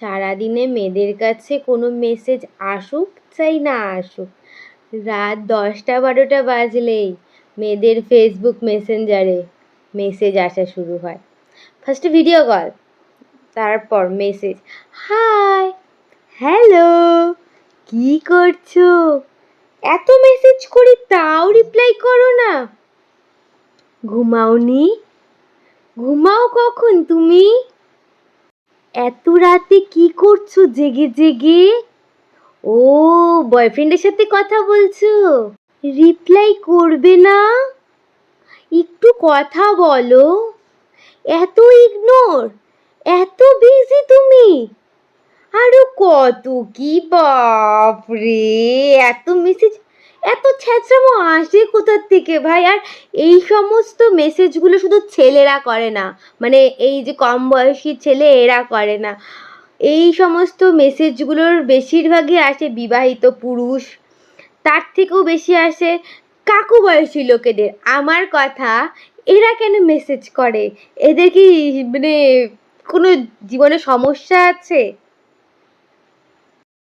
সারাদিনে মেয়েদের কাছে কোনো মেসেজ আসুক চাই না আসুক। রাত দশটা বারোটা বাজলেই মেয়েদের ফেসবুক মেসেঞ্জারে মেসেজ আসা শুরু হয়। ফার্স্টে ভিডিও কল তারপর মেসেজ হাই হ্যালো কি করছ? এত মেসেজ করি তাও রিপ্লাই করো না। ঘুমাওনি? ঘুমাও কখন তুমি? এত রাতে কি করছ জেগে জেগে? ও বয়ফ্রেন্ডের সাথে কথা বলছো? রিপ্লাই করবে না? একটু কথা বলো। এত ইগনোর এত বিজি তুমি। আরও কত কি বাপরে, এত মেসেজ এত ছ্যাঁচড়ামো আসে কোথার থেকে ভাই? আর এই সমস্ত মেসেজগুলো শুধু ছেলেরা করে না। মানে এই যে কম বয়সী ছেলে এরা করে না। এই সমস্ত মেসেজগুলোর বেশিরভাগই আসে বিবাহিত পুরুষ। তার থেকেও বেশি আসে কাকু বয়সী লোকেদের। আমার কথা, এরা কেন মেসেজ করে? এদের কি মানে কোনো জীবনে সমস্যা আছে?